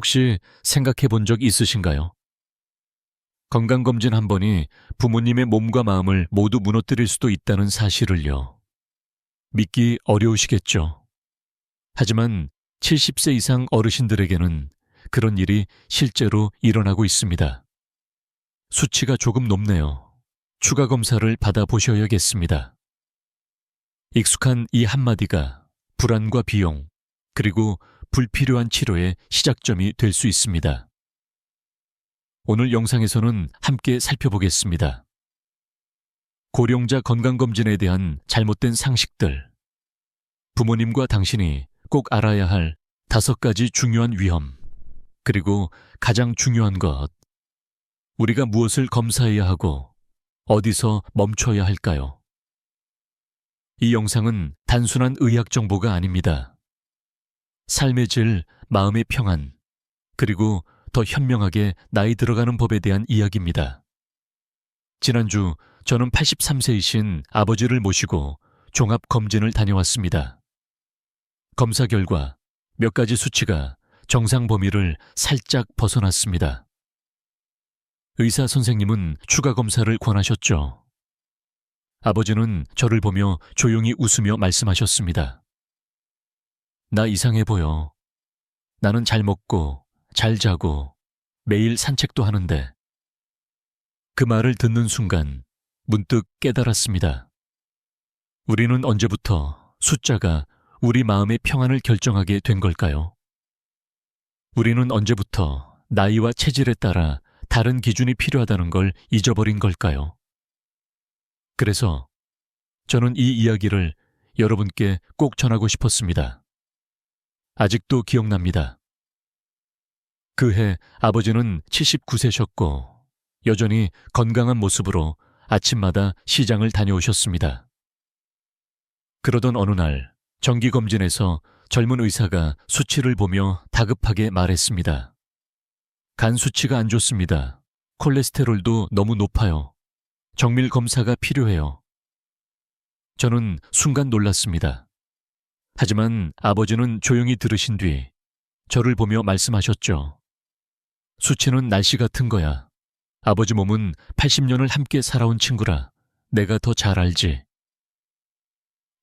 혹시 생각해 본 적 있으신가요? 건강검진 한 번이 부모님의 몸과 마음을 모두 무너뜨릴 수도 있다는 사실을요. 믿기 어려우시겠죠. 하지만 70세 이상 어르신들에게는 그런 일이 실제로 일어나고 있습니다. 수치가 조금 높네요. 추가 검사를 받아보셔야겠습니다. 익숙한 이 한마디가 불안과 비용, 그리고 불필요한 치료의 시작점이 될 수 있습니다. 오늘 영상에서는 함께 살펴보겠습니다. 고령자 건강검진에 대한 잘못된 상식들, 부모님과 당신이 꼭 알아야 할 다섯 가지 중요한 위험, 그리고 가장 중요한 것, 우리가 무엇을 검사해야 하고 어디서 멈춰야 할까요? 이 영상은 단순한 의학 정보가 아닙니다. 삶의 질, 마음의 평안, 그리고 더 현명하게 나이 들어가는 법에 대한 이야기입니다. 지난주 저는 83세이신 아버지를 모시고 종합 검진을 다녀왔습니다. 검사 결과 몇 가지 수치가 정상 범위를 살짝 벗어났습니다. 의사 선생님은 추가 검사를 권하셨죠. 아버지는 저를 보며 조용히 웃으며 말씀하셨습니다. 나 이상해 보여. 나는 잘 먹고, 잘 자고, 매일 산책도 하는데. 그 말을 듣는 순간 문득 깨달았습니다. 우리는 언제부터 숫자가 우리 마음의 평안을 결정하게 된 걸까요? 우리는 언제부터 나이와 체질에 따라 다른 기준이 필요하다는 걸 잊어버린 걸까요? 그래서 저는 이 이야기를 여러분께 꼭 전하고 싶었습니다. 아직도 기억납니다. 그해 아버지는 79세셨고 여전히 건강한 모습으로 아침마다 시장을 다녀오셨습니다. 그러던 어느 날 정기검진에서 젊은 의사가 수치를 보며 다급하게 말했습니다. 간 수치가 안 좋습니다. 콜레스테롤도 너무 높아요. 정밀 검사가 필요해요. 저는 순간 놀랐습니다. 하지만 아버지는 조용히 들으신 뒤 저를 보며 말씀하셨죠. 수치는 날씨 같은 거야. 아버지 몸은 80년을 함께 살아온 친구라 내가 더 잘 알지.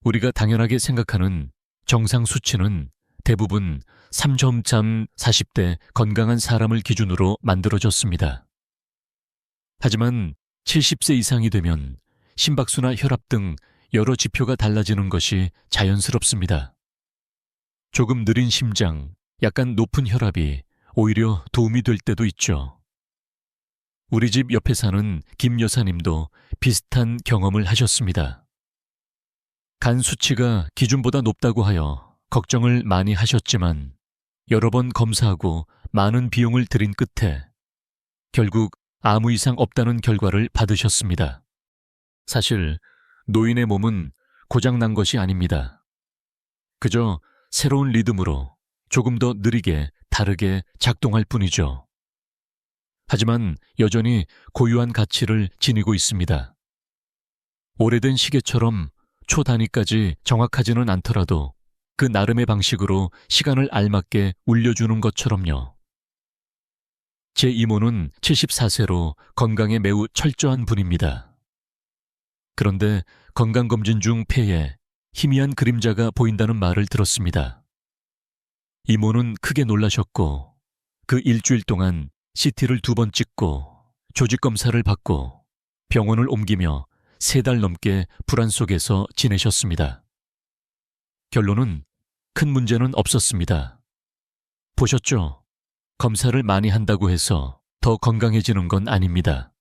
우리가 당연하게 생각하는 정상 수치는 대부분 3점참 40대 건강한 사람을 기준으로 만들어졌습니다. 하지만 70세 이상이 되면 심박수나 혈압 등 여러 지표가 달라지는 것이 자연스럽습니다. 조금 느린 심장, 약간 높은 혈압이 오히려 도움이 될 때도 있죠. 우리 집 옆에 사는 김 여사님도 비슷한 경험을 하셨습니다. 간 수치가 기준보다 높다고 하여 걱정을 많이 하셨지만 여러 번 검사하고 많은 비용을 들인 끝에 결국 아무 이상 없다는 결과를 받으셨습니다. 사실 노인의 몸은 고장난 것이 아닙니다. 그저 새로운 리듬으로 조금 더 느리게 다르게 작동할 뿐이죠. 하지만 여전히 고유한 가치를 지니고 있습니다. 오래된 시계처럼 초 단위까지 정확하지는 않더라도 그 나름의 방식으로 시간을 알맞게 울려주는 것처럼요. 제 이모는 74세로 건강에 매우 철저한 분입니다. 그런데 건강검진 중 폐에 희미한 그림자가 보인다는 말을 들었습니다. 이모는 크게 놀라셨고 그 일주일 동안 CT를 두 번 찍고 조직 검사를 받고 병원을 옮기며 세 달 넘게 불안 속에서 지내셨습니다. 결론은 큰 문제는 없었습니다. 보셨죠? 검사를 많이 한다고 해서 더 건강해지는 건 아닙니다.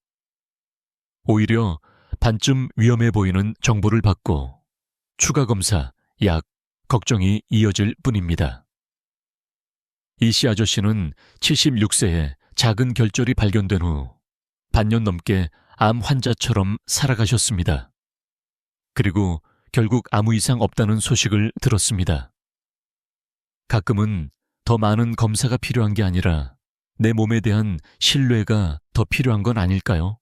오히려 반쯤 위험해 보이는 정보를 받고 추가 검사, 약, 걱정이 이어질 뿐입니다. 이 씨 아저씨는 76세에 작은 결절이 발견된 후 반년 넘게 암 환자처럼 살아가셨습니다. 그리고 결국 아무 이상 없다는 소식을 들었습니다. 가끔은 더 많은 검사가 필요한 게 아니라 내 몸에 대한 신뢰가 더 필요한 건 아닐까요?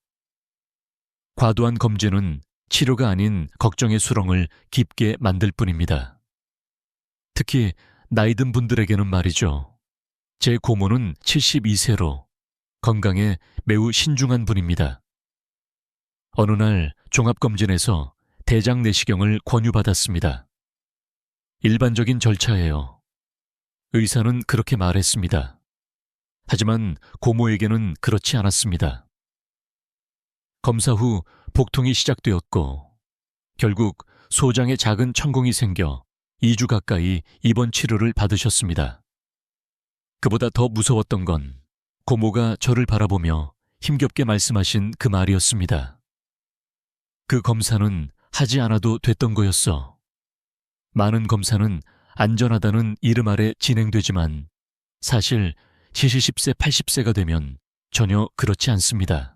과도한 검진은 치료가 아닌 걱정의 수렁을 깊게 만들 뿐입니다. 특히 나이 든 분들에게는 말이죠. 제 고모는 72세로 건강에 매우 신중한 분입니다. 어느 날 종합검진에서 대장 내시경을 권유받았습니다. 일반적인 절차예요. 의사는 그렇게 말했습니다. 하지만 고모에게는 그렇지 않았습니다. 검사 후 복통이 시작되었고 결국 소장에 작은 천공이 생겨 2주 가까이 입원 치료를 받으셨습니다. 그보다 더 무서웠던 건 고모가 저를 바라보며 힘겹게 말씀하신 그 말이었습니다. 그 검사는 하지 않아도 됐던 거였어. 많은 검사는 안전하다는 이름 아래 진행되지만 사실 70세, 80세가 되면 전혀 그렇지 않습니다.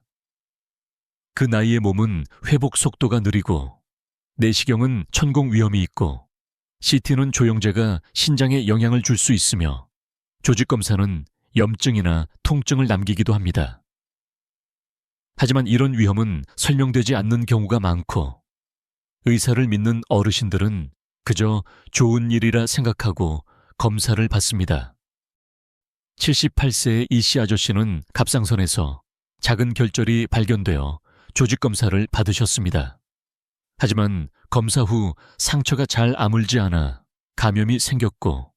그 나이의 몸은 회복 속도가 느리고 내시경은 천공 위험이 있고 CT는 조영제가 신장에 영향을 줄 수 있으며 조직 검사는 염증이나 통증을 남기기도 합니다. 하지만 이런 위험은 설명되지 않는 경우가 많고 의사를 믿는 어르신들은 그저 좋은 일이라 생각하고 검사를 받습니다. 78세의 이씨 아저씨는 갑상선에서 작은 결절이 발견되어 조직 검사를 받으셨습니다. 하지만 검사 후 상처가 잘 아물지 않아 감염이 생겼고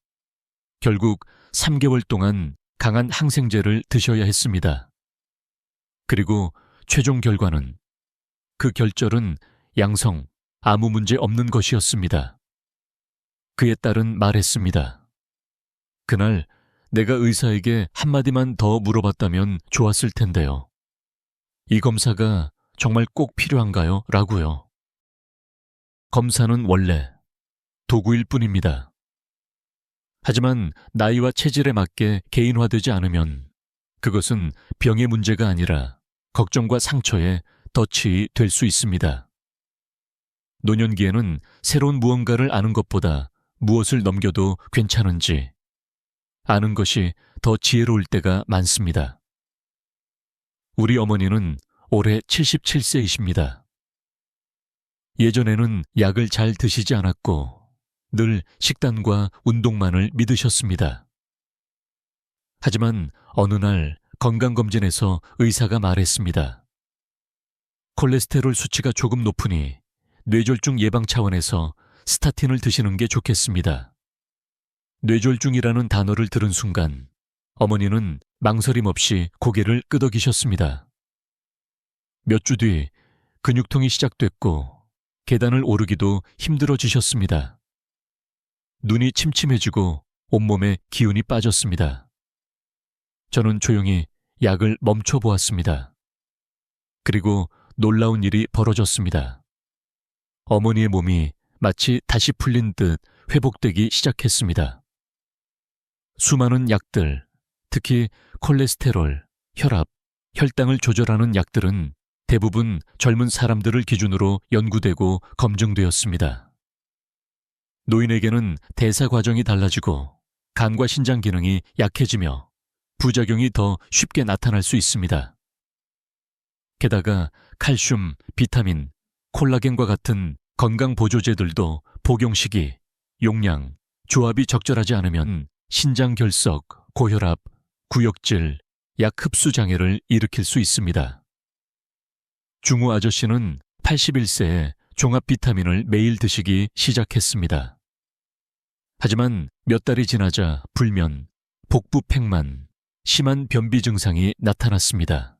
결국 3개월 동안 강한 항생제를 드셔야 했습니다. 그리고 최종 결과는 그 결절은 양성, 아무 문제 없는 것이었습니다. 그의 딸은 말했습니다. 그날 내가 의사에게 한마디만 더 물어봤다면 좋았을 텐데요. 이 검사가 정말 꼭 필요한가요? 라고요. 검사는 원래 도구일 뿐입니다. 하지만 나이와 체질에 맞게 개인화되지 않으면 그것은 병의 문제가 아니라 걱정과 상처에 덫이 될 수 있습니다. 노년기에는 새로운 무언가를 아는 것보다 무엇을 넘겨도 괜찮은지 아는 것이 더 지혜로울 때가 많습니다. 우리 어머니는 올해 77세이십니다. 예전에는 약을 잘 드시지 않았고 늘 식단과 운동만을 믿으셨습니다. 하지만 어느 날 건강검진에서 의사가 말했습니다. 콜레스테롤 수치가 조금 높으니 뇌졸중 예방 차원에서 스타틴을 드시는 게 좋겠습니다. 뇌졸중이라는 단어를 들은 순간 어머니는 망설임 없이 고개를 끄덕이셨습니다. 몇 주 뒤 근육통이 시작됐고 계단을 오르기도 힘들어지셨습니다. 눈이 침침해지고 온몸에 기운이 빠졌습니다. 저는 조용히 약을 멈춰 보았습니다. 그리고 놀라운 일이 벌어졌습니다. 어머니의 몸이 마치 다시 풀린 듯 회복되기 시작했습니다. 수많은 약들, 특히 콜레스테롤, 혈압, 혈당을 조절하는 약들은 대부분 젊은 사람들을 기준으로 연구되고 검증되었습니다. 노인에게는 대사 과정이 달라지고 간과 신장 기능이 약해지며 부작용이 더 쉽게 나타날 수 있습니다. 게다가 칼슘, 비타민, 콜라겐과 같은 건강 보조제들도 복용 시기, 용량, 조합이 적절하지 않으면 신장 결석, 고혈압, 구역질, 약 흡수 장애를 일으킬 수 있습니다. 중우 아저씨는 81세에 종합 비타민을 매일 드시기 시작했습니다. 하지만 몇 달이 지나자 불면, 복부 팽만, 심한 변비 증상이 나타났습니다.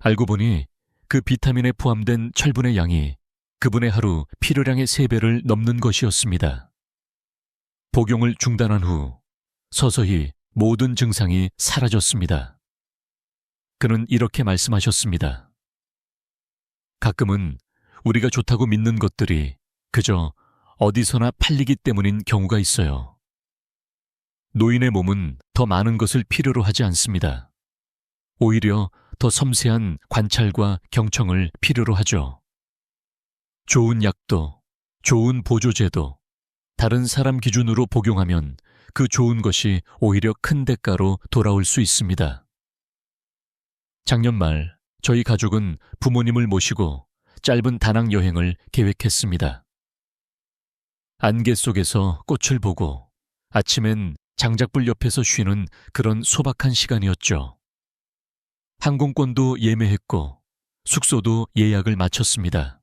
알고 보니 그 비타민에 포함된 철분의 양이 그분의 하루 필요량의 3배를 넘는 것이었습니다. 복용을 중단한 후 서서히 모든 증상이 사라졌습니다. 그는 이렇게 말씀하셨습니다. 가끔은 우리가 좋다고 믿는 것들이 그저 어디서나 팔리기 때문인 경우가 있어요. 노인의 몸은 더 많은 것을 필요로 하지 않습니다. 오히려 더 섬세한 관찰과 경청을 필요로 하죠. 좋은 약도, 좋은 보조제도, 다른 사람 기준으로 복용하면 그 좋은 것이 오히려 큰 대가로 돌아올 수 있습니다. 작년 말 저희 가족은 부모님을 모시고 짧은 다낭 여행을 계획했습니다. 안개 속에서 꽃을 보고 아침엔 장작불 옆에서 쉬는 그런 소박한 시간이었죠. 항공권도 예매했고 숙소도 예약을 마쳤습니다.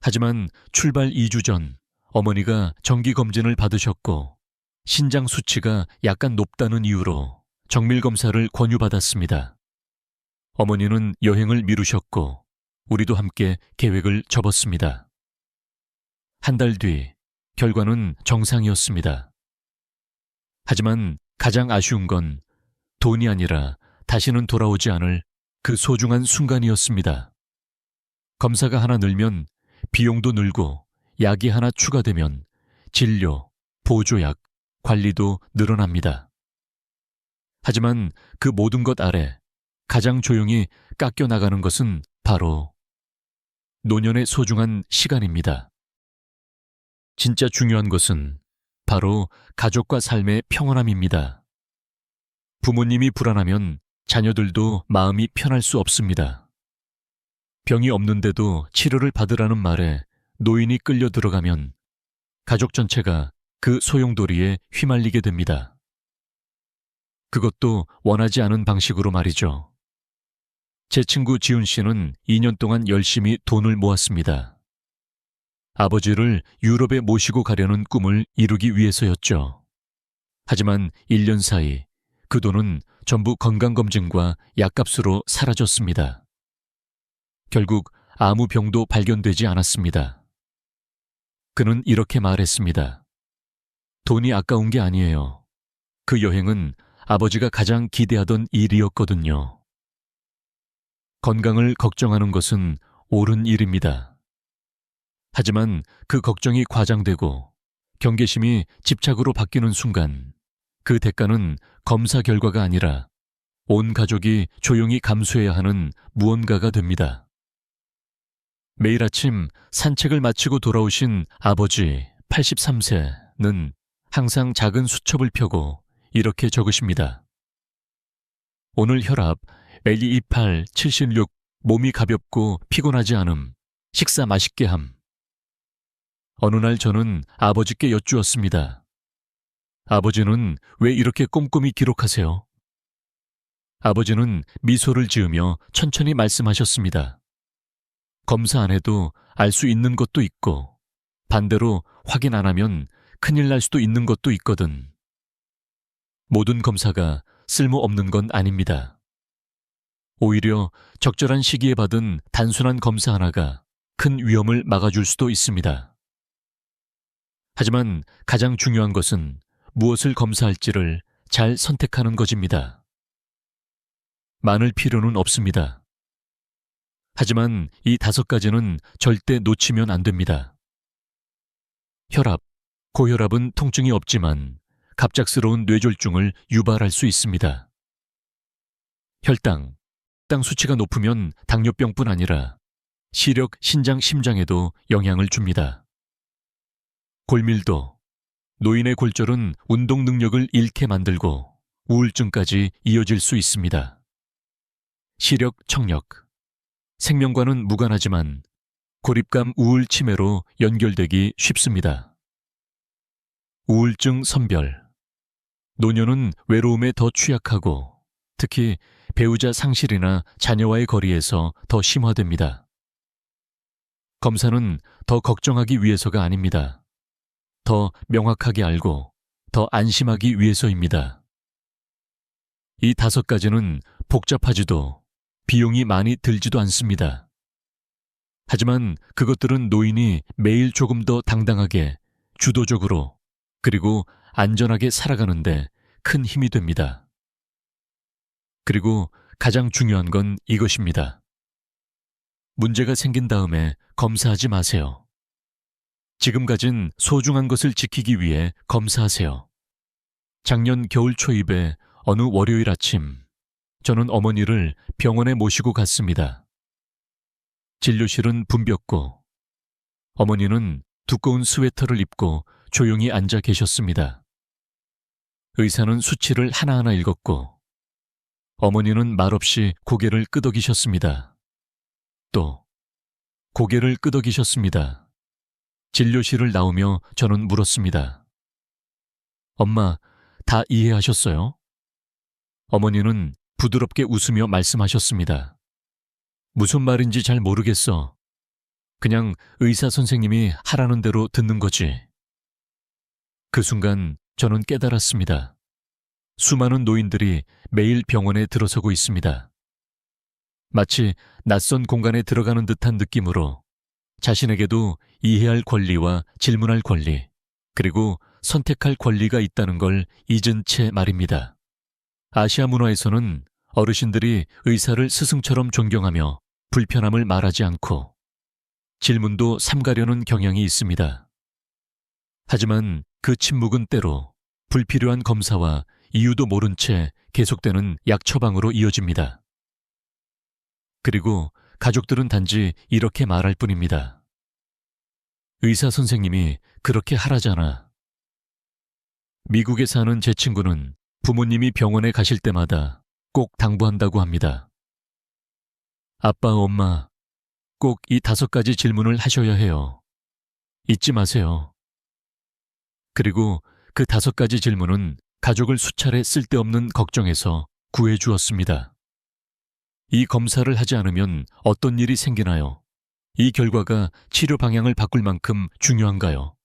하지만 출발 2주 전 어머니가 정기검진을 받으셨고 신장 수치가 약간 높다는 이유로 정밀 검사를 권유받았습니다. 어머니는 여행을 미루셨고 우리도 함께 계획을 접었습니다. 한 달 뒤 결과는 정상이었습니다. 하지만 가장 아쉬운 건 돈이 아니라 다시는 돌아오지 않을 그 소중한 순간이었습니다. 검사가 하나 늘면 비용도 늘고 약이 하나 추가되면 진료, 보조약, 관리도 늘어납니다. 하지만 그 모든 것 아래 가장 조용히 깎여 나가는 것은 바로 노년의 소중한 시간입니다. 진짜 중요한 것은 바로 가족과 삶의 평온함입니다. 부모님이 불안하면 자녀들도 마음이 편할 수 없습니다. 병이 없는데도 치료를 받으라는 말에 노인이 끌려 들어가면 가족 전체가 그 소용돌이에 휘말리게 됩니다. 그것도 원하지 않은 방식으로 말이죠. 제 친구 지훈 씨는 2년 동안 열심히 돈을 모았습니다. 아버지를 유럽에 모시고 가려는 꿈을 이루기 위해서였죠. 하지만 1년 사이 그 돈은 전부 건강검진과 약값으로 사라졌습니다. 결국 아무 병도 발견되지 않았습니다. 그는 이렇게 말했습니다. 돈이 아까운 게 아니에요. 그 여행은 아버지가 가장 기대하던 일이었거든요. 건강을 걱정하는 것은 옳은 일입니다. 하지만 그 걱정이 과장되고 경계심이 집착으로 바뀌는 순간 그 대가는 검사 결과가 아니라 온 가족이 조용히 감수해야 하는 무언가가 됩니다. 매일 아침 산책을 마치고 돌아오신 아버지 83세는 항상 작은 수첩을 펴고 이렇게 적으십니다. 오늘 혈압 LE28 76 몸이 가볍고 피곤하지 않음 식사 맛있게 함. 어느 날 저는 아버지께 여쭈었습니다. 아버지는 왜 이렇게 꼼꼼히 기록하세요? 아버지는 미소를 지으며 천천히 말씀하셨습니다. 검사 안 해도 알 수 있는 것도 있고, 반대로 확인 안 하면 큰일 날 수도 있는 것도 있거든. 모든 검사가 쓸모없는 건 아닙니다. 오히려 적절한 시기에 받은 단순한 검사 하나가 큰 위험을 막아줄 수도 있습니다. 하지만 가장 중요한 것은 무엇을 검사할지를 잘 선택하는 것입니다. 많을 필요는 없습니다. 하지만 이 다섯 가지는 절대 놓치면 안 됩니다. 혈압, 고혈압은 통증이 없지만 갑작스러운 뇌졸중을 유발할 수 있습니다. 혈당, 땅 수치가 높으면 당뇨병뿐 아니라 시력, 신장, 심장에도 영향을 줍니다. 골밀도, 노인의 골절은 운동 능력을 잃게 만들고 우울증까지 이어질 수 있습니다. 시력, 청력, 생명과는 무관하지만 고립감 우울 치매로 연결되기 쉽습니다. 우울증 선별. 노년은 외로움에 더 취약하고 특히 배우자 상실이나 자녀와의 거리에서 더 심화됩니다. 검사는 더 걱정하기 위해서가 아닙니다. 더 명확하게 알고 더 안심하기 위해서입니다. 이 다섯 가지는 복잡하지도 비용이 많이 들지도 않습니다. 하지만 그것들은 노인이 매일 조금 더 당당하게, 주도적으로, 그리고 안전하게 살아가는데 큰 힘이 됩니다. 그리고 가장 중요한 건 이것입니다. 문제가 생긴 다음에 검사하지 마세요. 지금 가진 소중한 것을 지키기 위해 검사하세요. 작년 겨울 초입에 어느 월요일 아침, 저는 어머니를 병원에 모시고 갔습니다. 진료실은 붐볐고, 어머니는 두꺼운 스웨터를 입고 조용히 앉아 계셨습니다. 의사는 수치를 하나하나 읽었고, 어머니는 말없이 고개를 끄덕이셨습니다. 또, 고개를 끄덕이셨습니다. 진료실을 나오며 저는 물었습니다. 엄마, 다 이해하셨어요? 어머니는 부드럽게 웃으며 말씀하셨습니다. 무슨 말인지 잘 모르겠어. 그냥 의사 선생님이 하라는 대로 듣는 거지. 그 순간 저는 깨달았습니다. 수많은 노인들이 매일 병원에 들어서고 있습니다. 마치 낯선 공간에 들어가는 듯한 느낌으로 자신에게도 이해할 권리와 질문할 권리, 그리고 선택할 권리가 있다는 걸 잊은 채 말입니다. 아시아 문화에서는 어르신들이 의사를 스승처럼 존경하며 불편함을 말하지 않고 질문도 삼가려는 경향이 있습니다. 하지만 그 침묵은 때로 불필요한 검사와 이유도 모른 채 계속되는 약 처방으로 이어집니다. 그리고 가족들은 단지 이렇게 말할 뿐입니다. 의사 선생님이 그렇게 하라잖아. 미국에 사는 제 친구는 부모님이 병원에 가실 때마다 꼭 당부한다고 합니다. 아빠, 엄마, 꼭 이 다섯 가지 질문을 하셔야 해요. 잊지 마세요. 그리고 그 다섯 가지 질문은 가족을 수차례 쓸데없는 걱정에서 구해 주었습니다. 이 검사를 하지 않으면 어떤 일이 생기나요? 이 결과가 치료 방향을 바꿀 만큼 중요한가요?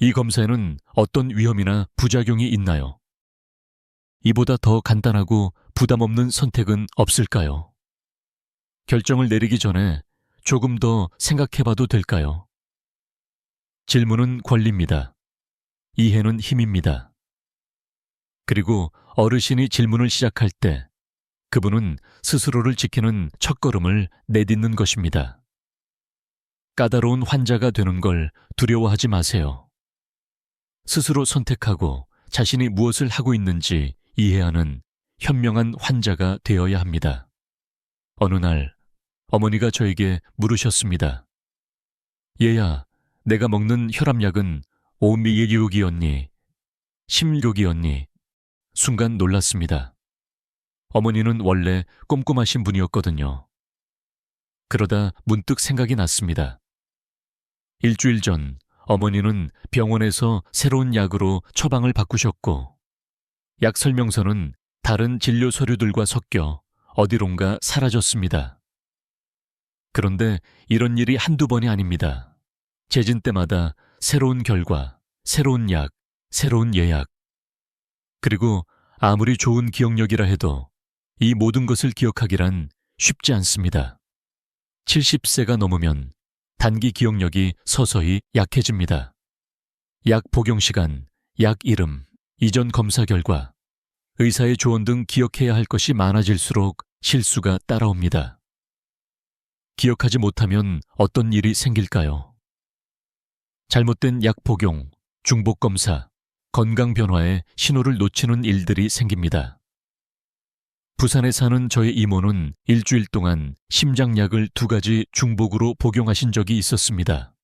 이 검사에는 어떤 위험이나 부작용이 있나요? 이보다 더 간단하고 부담 없는 선택은 없을까요? 결정을 내리기 전에 조금 더 생각해 봐도 될까요? 질문은 권리입니다. 이해는 힘입니다. 그리고 어르신이 질문을 시작할 때 그분은 스스로를 지키는 첫걸음을 내딛는 것입니다. 까다로운 환자가 되는 걸 두려워하지 마세요. 스스로 선택하고 자신이 무엇을 하고 있는지 이해하는 현명한 환자가 되어야 합니다. 어느 날 어머니가 저에게 물으셨습니다. 얘야, 내가 먹는 혈압약은 오미예기옥이었니? 심격이었니? 순간 놀랐습니다. 어머니는 원래 꼼꼼하신 분이었거든요. 그러다 문득 생각이 났습니다. 일주일 전 어머니는 병원에서 새로운 약으로 처방을 바꾸셨고, 약 설명서는 다른 진료 서류들과 섞여 어디론가 사라졌습니다. 그런데 이런 일이 한두 번이 아닙니다. 재진 때마다 새로운 결과, 새로운 약, 새로운 예약. 그리고 아무리 좋은 기억력이라 해도 이 모든 것을 기억하기란 쉽지 않습니다. 70세가 넘으면 단기 기억력이 서서히 약해집니다. 약 복용 시간, 약 이름, 이전 검사 결과, 의사의 조언 등 기억해야 할 것이 많아질수록 실수가 따라옵니다. 기억하지 못하면 어떤 일이 생길까요? 잘못된 약 복용, 중복 검사, 건강 변화에 신호를 놓치는 일들이 생깁니다. 부산에 사는 저의 이모는 일주일 동안 심장약을 두 가지 중복으로 복용하신 적이 있었습니다.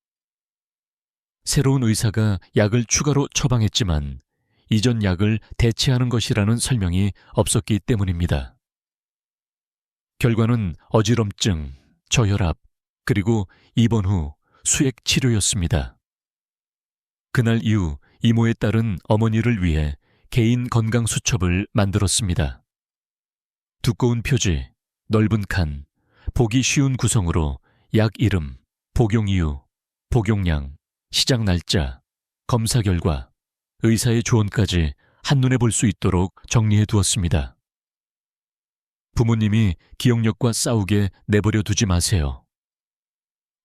새로운 의사가 약을 추가로 처방했지만 이전 약을 대체하는 것이라는 설명이 없었기 때문입니다. 결과는 어지럼증, 저혈압, 그리고 입원 후 수액 치료였습니다. 그날 이후 이모의 딸은 어머니를 위해 개인 건강 수첩을 만들었습니다. 두꺼운 표지, 넓은 칸, 보기 쉬운 구성으로 약 이름, 복용 이유, 복용량, 시작 날짜, 검사 결과, 의사의 조언까지 한눈에 볼 수 있도록 정리해 두었습니다. 부모님이 기억력과 싸우게 내버려 두지 마세요.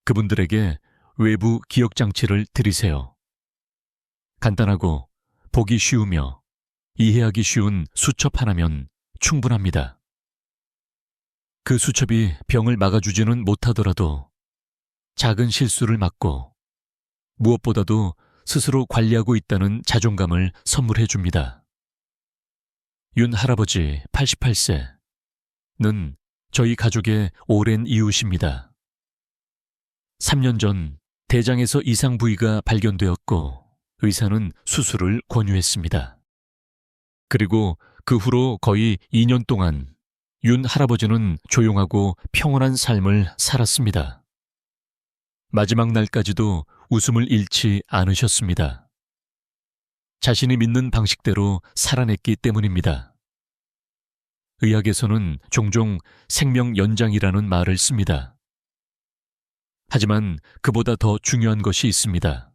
그분들에게 외부 기억 장치를 드리세요. 간단하고 보기 쉬우며 이해하기 쉬운 수첩 하나면 충분합니다. 그 수첩이 병을 막아주지는 못하더라도 작은 실수를 막고 무엇보다도 스스로 관리하고 있다는 자존감을 선물해 줍니다. 윤 할아버지 88세는 저희 가족의 오랜 이웃입니다. 3년 전 대장에서 이상 부위가 발견되었고 의사는 수술을 권유했습니다. 그리고 그 후로 거의 2년 동안 윤 할아버지는 조용하고 평온한 삶을 살았습니다. 마지막 날까지도 웃음을 잃지 않으셨습니다. 자신이 믿는 방식대로 살아냈기 때문입니다. 의학에서는 종종 생명 연장이라는 말을 씁니다. 하지만 그보다 더 중요한 것이 있습니다.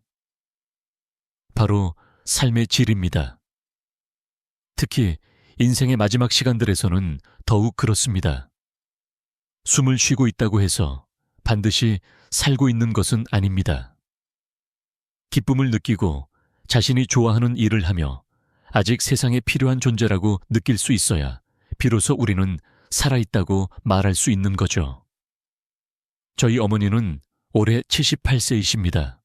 바로 삶의 질입니다. 특히 인생의 마지막 시간들에서는 더욱 그렇습니다. 숨을 쉬고 있다고 해서 반드시 살고 있는 것은 아닙니다. 기쁨을 느끼고 자신이 좋아하는 일을 하며 아직 세상에 필요한 존재라고 느낄 수 있어야 비로소 우리는 살아있다고 말할 수 있는 거죠. 저희 어머니는 올해 78세이십니다.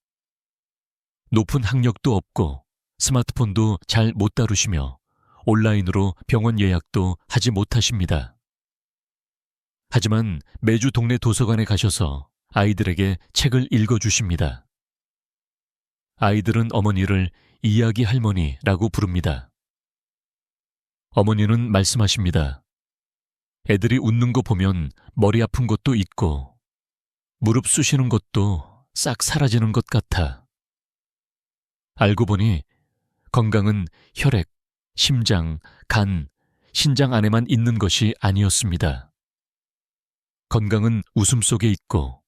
높은 학력도 없고 스마트폰도 잘 못 다루시며 온라인으로 병원 예약도 하지 못하십니다. 하지만 매주 동네 도서관에 가셔서 아이들에게 책을 읽어주십니다. 아이들은 어머니를 이야기 할머니라고 부릅니다. 어머니는 말씀하십니다. 애들이 웃는 거 보면 머리 아픈 것도 있고, 무릎 쑤시는 것도 싹 사라지는 것 같아. 알고 보니 건강은 혈액, 심장, 간, 신장 안에만 있는 것이 아니었습니다. 건강은 웃음 속에 있고,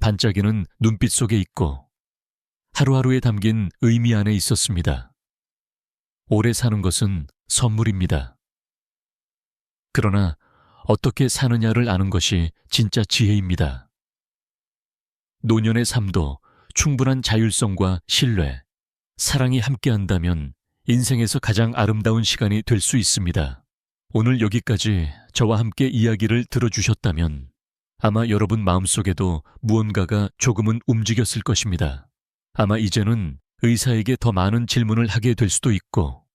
반짝이는 눈빛 속에 있고, 하루하루에 담긴 의미 안에 있었습니다. 오래 사는 것은 선물입니다. 그러나 어떻게 사느냐를 아는 것이 진짜 지혜입니다. 노년의 삶도 충분한 자율성과 신뢰, 사랑이 함께한다면 인생에서 가장 아름다운 시간이 될 수 있습니다. 오늘 여기까지 저와 함께 이야기를 들어주셨다면 아마 여러분 마음속에도 무언가가 조금은 움직였을 것입니다. 아마 이제는 의사에게 더 많은 질문을 하게 될 수도 있고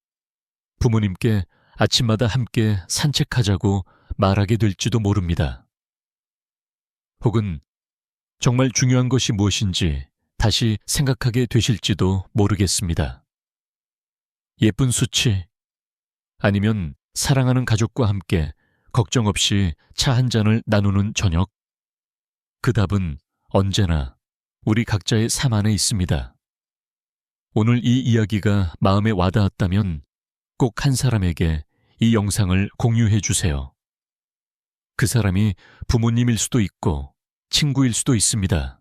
부모님께 아침마다 함께 산책하자고 말하게 될지도 모릅니다. 혹은 정말 중요한 것이 무엇인지 다시 생각하게 되실지도 모르겠습니다. 예쁜 수치, 아니면 사랑하는 가족과 함께 걱정 없이 차 한 잔을 나누는 저녁? 그 답은 언제나 우리 각자의 삶 안에 있습니다. 오늘 이 이야기가 마음에 와닿았다면 꼭 한 사람에게 이 영상을 공유해 주세요. 그 사람이 부모님일 수도 있고 친구일 수도 있습니다.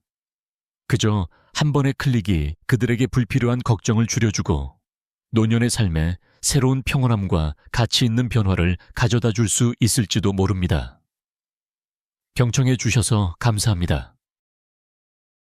그저 한 번의 클릭이 그들에게 불필요한 걱정을 줄여주고 노년의 삶에 새로운 평온함과 가치 있는 변화를 가져다 줄 수 있을지도 모릅니다. 경청해 주셔서 감사합니다.